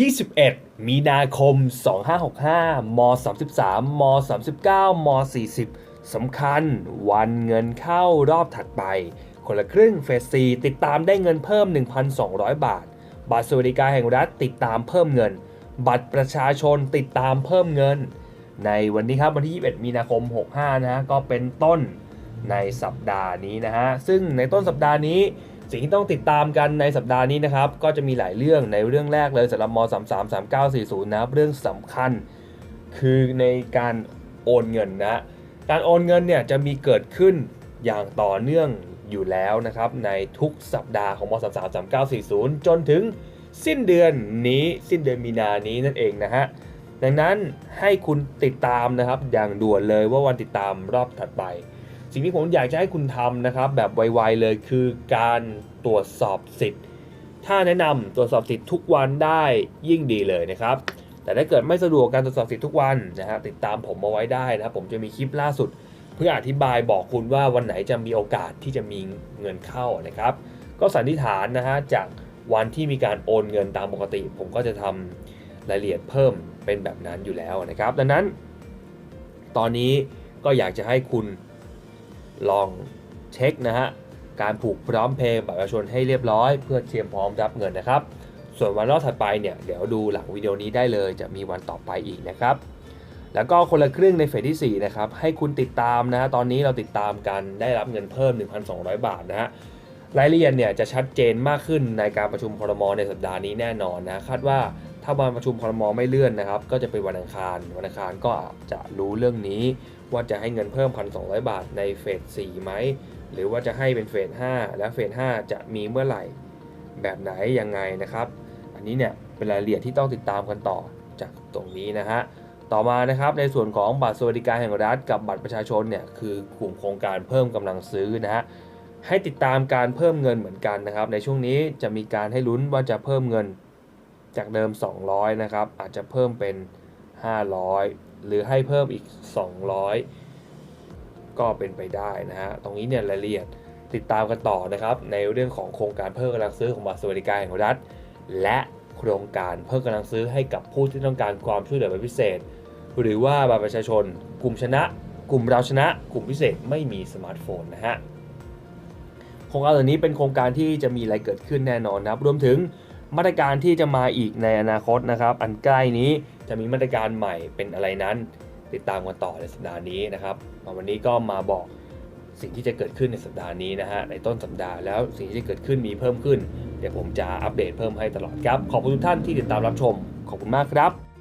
21 มีนาคม 2565ม33ม39ม40สำคัญ วันเงินเข้ารอบถัดไป คนละครึ่งเฟสซีติดตามได้เงินเพิ่ม 1,200 บาท บัตรสวัสดิการแห่งรัฐติดตามเพิ่มเงิน บัตรประชาชนติดตามเพิ่มเงิน ในวันนี้ครับวันที่ 21 มีนาคม 65 นะฮะก็เป็นต้นในสัปดาห์นี้นะฮะ ซึ่งในต้นสัปดาห์นี้ สิ่งที่ต้องติดตามกันในสัปดาห์นี้นะครับ ก็จะมีหลายเรื่องในเรื่องแรกเลยสำหรับม33 3940นะครับเรื่องสำคัญ คือในการโอนเงินนะการโอนเงินเนี่ยจะมีเกิดขึ้นอย่างต่อเนื่องอยู่แล้วนะครับ ในทุกสัปดาห์ของม33 3940 จนถึงสิ้นเดือนนี้สิ้นเดือนมีนานี้นั่นเองนะฮะดังนั้นให้คุณติดตามนะครับอย่างด่วนเลยว่าวันติดตามรอบถัดไป สิ่งที่ผมอยากจะให้คุณทำนะครับ แบบไวๆเลยคือการตรวจสอบสิทธิ์ ถ้าแนะนำตรวจสอบสิทธิ์ทุกวันได้ยิ่งดีเลยนะครับ แต่ถ้าเกิดไม่สะดวกการตรวจสอบสิทธิ์ทุกวันนะฮะติดตามผมมาไว้ได้นะครับ ผมจะมีคลิปล่าสุด เพื่ออธิบายบอกคุณว่าวันไหนจะมีโอกาสที่จะมีเงินเข้านะครับ ก็สันนิษฐานนะฮะจากวันที่มีการโอนเงินตามปกติ ผมก็จะทำรายละเอียดเพิ่มเป็นแบบนั้นอยู่แล้วนะครับ ดังนั้น ตอนนี้ก็อยากจะให้คุณ ลองเช็คนะฮะการผูกพร้อมเพย์บัตรประชาชนให้เรียบร้อย เพื่อเตรียมพร้อมรับเงินนะครับ ส่วนวันรอบถัดไปเนี่ยเดี๋ยวดูหลังวิดีโอนี้ได้เลยจะมีวันต่อไปอีกนะครับแล้วก็คนละครึ่งในเฟสที่4นะครับให้คุณติดตามนะฮะตอนนี้เราติดตามกันได้รับเงินเพิ่ม 1,200 บาทนะฮะ รายละเอียดเนี่ยจะชัดเจนมากขึ้นในการประชุมครมในสัปดาห์นี้แน่นอนนะคาดว่าถ้าวันประชุมครมไม่เลื่อนนะครับ ก็จะเป็นวันอังคาร วันอังคารก็จะรู้เรื่องนี้ ว่าจะให้เงินเพิ่ม 1,200 บาทในเฟส4ไหมหรือว่าจะให้เป็นเฟส5และเฟส5จะมีเมื่อไหร่แบบไหนยังไงนะครับ อันนี้เนี่ยเป็นรายละเอียดที่ต้องติดตามกันต่อจากตรงนี้นะฮะต่อมานะครับในส่วนของบัตรสวัสดิการแห่งรัฐกับบัตรประชาชนเนี่ยคือกลุ่มโครงการเพิ่มกำลังซื้อนะฮะ ให้ติดตามการเพิ่มเงินเหมือนกันนะครับ ในช่วงนี้จะมีการให้ลุ้นว่าจะเพิ่มเงินจากเดิม 200 นะครับ อาจจะเพิ่มเป็น 500 หรือให้เพิ่มอีก 200 ก็เป็นไปได้นะฮะ ตรงนี้เนี่ยรายละเอียดติดตามกันต่อนะครับ ในเรื่องของโครงการเพิ่มกำลังซื้อของบัตรสวัสดิการแห่งรัฐ และโครงการเพิ่มกำลังซื้อให้กับผู้ที่ต้องการความช่วยเหลือเป็นพิเศษ หรือว่าบัตรประชาชน กลุ่มชนะ กลุ่มเราชนะ กลุ่มพิเศษไม่มีสมาร์ทโฟนนะฮะ ครงการเหล่านี้เป็นโครงการที่จะมีอะไรเกิดขึ้นแน่นอนนะครับ รวมถึงมาตรการที่จะมาอีกในอนาคตนะครับ อันใกล้นี้จะมีมาตรการใหม่เป็นอะไรนั้น ติดตามกันต่อในสัปดาห์นี้นะครับวันนี้ก็มาบอกสิ่งที่จะเกิดขึ้นในสัปดาห์นี้นะฮะในต้นสัปดาห์แล้วสิ่งที่จะเกิดขึ้นมีเพิ่มขึ้น เดี๋ยวผมจะอัปเดตเพิ่มให้ตลอดครับ ขอบคุณทุกท่านที่ติดตามรับชม ขอบคุณมากครับ